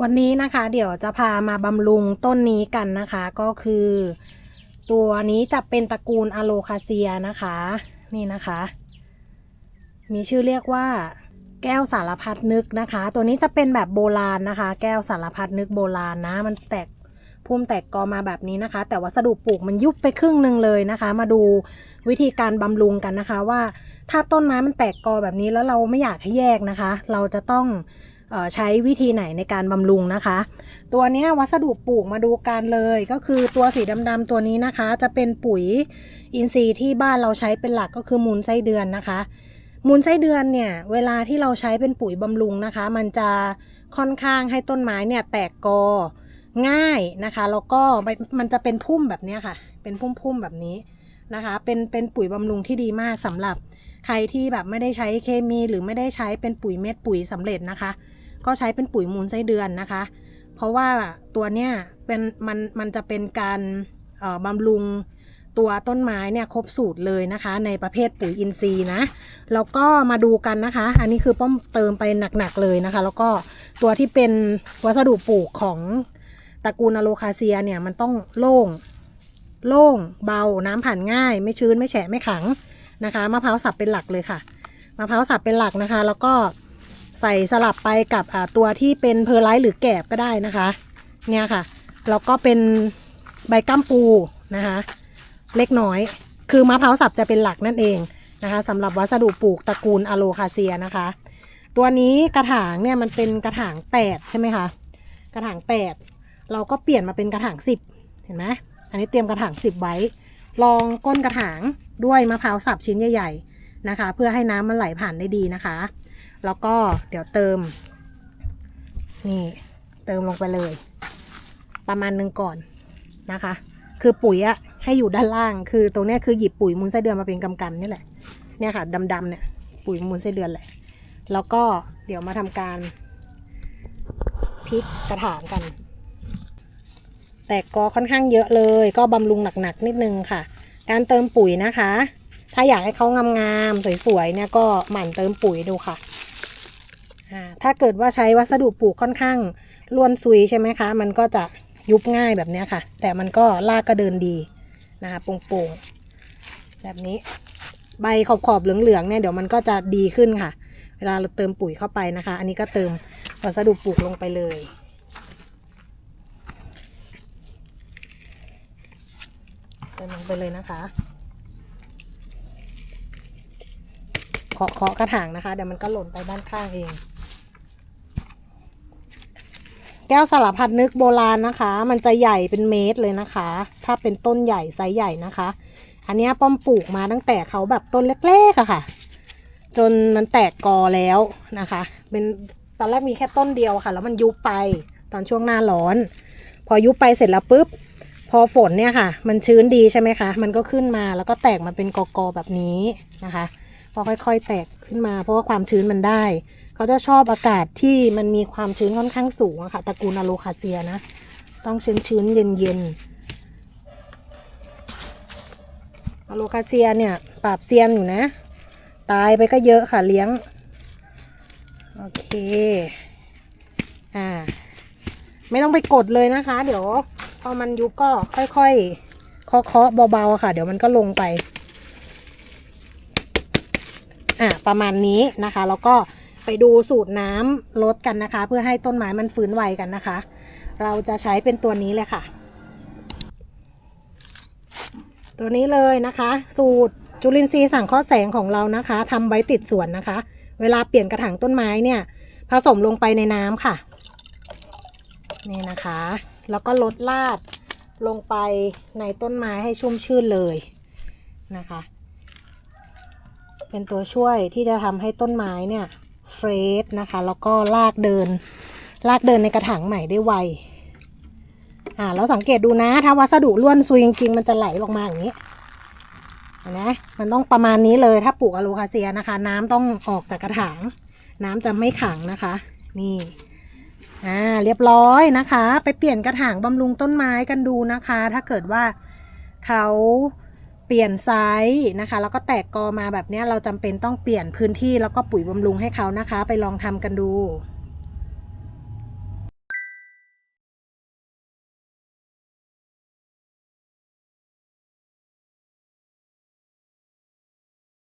วันนี้นะคะเดี๋ยวจะพามาบำรุงต้นนี้กันนะคะ ก็คือ ตัวนี้จะเป็นตระกูลอะโลคาเซียนะคะ นี่นะคะ มีชื่อเรียกว่า แก้วสารพัดนึกนะคะ ตัวนี้จะเป็นแบบโบราณนะคะ แก้วสารพัดนึกโบราณนะ มันแตกพุ่มแตกกอมาแบบนี้นะคะ แต่วัสดุปลูกมันยุบไปครึ่งหนึ่งเลยนะคะ มาดูวิธีการบำรุงกันนะคะว่าถ้าต้นไม้มันแตกกอแบบนี้แล้วเราไม่อยากให้แยกนะคะ เราจะต้อง ใช้วิธีไหนในการบำรุงนะคะ ตัวนี้วัสดุปลูกมาดูกันเลยก็คือตัวสีดำๆตัวนี้นะคะ จะเป็นปุ๋ยอินทรีย์ที่บ้านเราใช้เป็นหลักก็คือมูลไส้เดือนนะคะ มูลไส้เดือนเนี่ยเวลาที่เราใช้เป็นปุ๋ยบำรุงนะคะ มันจะค่อนข้างให้ต้นไม้เนี่ยแตกกอง่ายนะคะแล้วก็มันจะเป็นพุ่มแบบนี้ค่ะ เป็นพุ่มๆแบบนี้นะคะ เป็นเป็นปุ๋ยบำรุงที่ดีมากสำหรับใครที่แบบไม่ได้ใช้เคมีหรือไม่ได้ใช้เป็นปุ๋ยเม็ดปุ๋ยสำเร็จนะคะ ก็ใช้เป็นปุ๋ยมูลไส้เดือนนะคะ เพราะว่าตัวเนี้ยเป็นมันมันจะเป็นการบำรุงตัวต้นไม้เนี่ยครบสูตรเลยนะคะ ในประเภทปุ๋ยอินทรีย์นะแล้วก็มาดูกันนะคะ อันนี้คือป้อมเติมไปหนักๆเลยนะคะ แล้วก็ตัวที่เป็นวัสดุปลูกของตระกูลอะโลคาเซียเนี่ยมันต้องโล่งโล่งเบาน้ำผ่านง่าย ไม่ชื้นไม่แฉะไม่ขังนะคะมะพร้าวสับเป็นหลักเลยค่ะมะพร้าวสับเป็นหลักนะคะ แล้วก็ ใส่สลับไปกับตัวที่เป็นเพอร์ไลท์หรือแกบก็ได้นะคะ เนี่ยค่ะแล้วก็เป็นใบก้ามปูนะคะ เล็กน้อย คือมะพร้าวสับจะเป็นหลักนั่นเองนะคะสำหรับวัสดุปลูกตระกูลอะโลคาเซียนะคะ ตัวนี้กระถางเนี่ยมันเป็นกระถางแปดใช่ไหมคะกระถางแปดเราก็เปลี่ยนมาเป็นกระถางสิบเห็นไหมอันนี้เตรียมกระถางสิบไว้ ลองก้นกระถางด้วยมะพร้าวสับชิ้นใหญ่ ๆนะคะ เพื่อให้น้ำมันไหลผ่านได้ดีนะคะ แล้วก็เดี๋ยวเติม นี่เติมลงไปเลย ประมาณหนึ่งก่อนนะคะ คือปุ๋ยอะให้อยู่ด้านล่าง คือตรงนี้คือหยิบปุ๋ยมูลไส้เดือนมาเป็นกำกำนี่แหละ เนี่ยค่ะดำๆเนี่ยปุ๋ยมูลไส้เดือนแหละ แล้วก็เดี๋ยวมาทำการพลิกกระถางกัน แตกกอค่อนข้างเยอะเลย ก็บำรุงหนักๆนิดนึงค่ะ การเติมปุ๋ยนะคะ ถ้าอยากให้เขางามๆสวยๆเนี่ยก็หมั่นเติมปุ๋ยดูค่ะ ถ้าเกิดว่าใช้วัสดุปลูกค่อนข้างล้วนซุยใช่ไหมคะ มันก็จะยุบง่ายแบบนี้ค่ะ แต่มันก็รากก็เดินดีนะคะโปร่งๆแบบนี้ ใบขอบๆเหลืองๆเนี่ยเดี๋ยวมันก็จะดีขึ้นค่ะ เวลาเราเติมปุ๋ยเข้าไปนะคะ อันนี้ก็เติมวัสดุปลูกลงไปเลยเติมลงไปเลยนะคะเคาะเคาะกระถางนะคะเดี๋ยวมันก็หล่นไปด้านข้างเอง แก้วสารพัดนึกโบราณนะคะ มันจะใหญ่เป็นเมตรเลยนะคะ ถ้าเป็นต้นใหญ่ไซส์ใหญ่นะคะ อันนี้ป้อมปลูกมาตั้งแต่เขาแบบต้นเล็กๆอะค่ะ จนมันแตกกอแล้วนะคะ เป็นตอนแรกมีแค่ต้นเดียวค่ะ แล้วมันยุบไปตอนช่วงหน้าร้อน พอยุบไปเสร็จแล้วปุ๊บ พอฝนเนี่ยค่ะ มันชื้นดีใช่ไหมคะ มันก็ขึ้นมาแล้วก็แตกมาเป็นกอกๆแบบนี้นะคะ พอค่อยๆ แตกขึ้นมา เพราะว่าความชื้นมันได้ เขาจะชอบอากาศที่มันมีความชื้นค่อนข้างสูงอะค่ะตระกูลอะโลคาเซียนะ ต้องชื้นชื้นเย็นเย็นอะโลคาเซียเนี่ยปราบเซียนอยู่นะ ตายไปก็เยอะค่ะเลี้ยง โอเค อ่า ไม่ต้องไปกดเลยนะคะ เดี๋ยวพอมันยุบก็ค่อยๆเคาะๆเบาๆค่ะ เดี๋ยวมันก็ลงไป อะประมาณนี้นะคะ แล้วก็ ไปดูสูตรน้ำลดกันนะคะ เพื่อให้ต้นไม้มันฟื้นไวกันนะคะ เราจะใช้เป็นตัวนี้เลยค่ะ ตัวนี้เลยนะคะ สูตรจุลินทรีย์สังเคราะห์แสงของเรานะคะทำไว้ติดสวนนะคะ เวลาเปลี่ยนกระถางต้นไม้เนี่ย ผสมลงไปในน้ำค่ะ นี่นะคะ แล้วก็ลดลาดลงไปในต้นไม้ให้ชุ่มชื่นเลยนะคะ เป็นตัวช่วยที่จะทำให้ต้นไม้เนี่ย เฟรชนะคะ แล้วก็ลากเดิน ลากเดินในกระถางใหม่ได้ไวอ่าแล้วสังเกตดูนะ ถ้าวัสดุล้วนซุยจริงๆมันจะไหลลงมาอย่างนี้เห็นไหมมันต้องประมาณนี้เลยถ้าปลูกอะโลคาเซียนะคะ น้ำต้องออกจากกระถาง น้ำจะไม่ขังนะคะ นี่อ่าเรียบร้อยนะคะ ไปเปลี่ยนกระถางบำรุงต้นไม้กันดูนะคะ ถ้าเกิดว่าเขา ปลี่ยนไซส์นะคะ แล้วก็แตกกอมาแบบนี้เราจำเป็นต้องเปลี่ยนพื้นที่แล้วก็ปุ๋ยบำรุงให้เขานะคะ ไปลองทำกันดู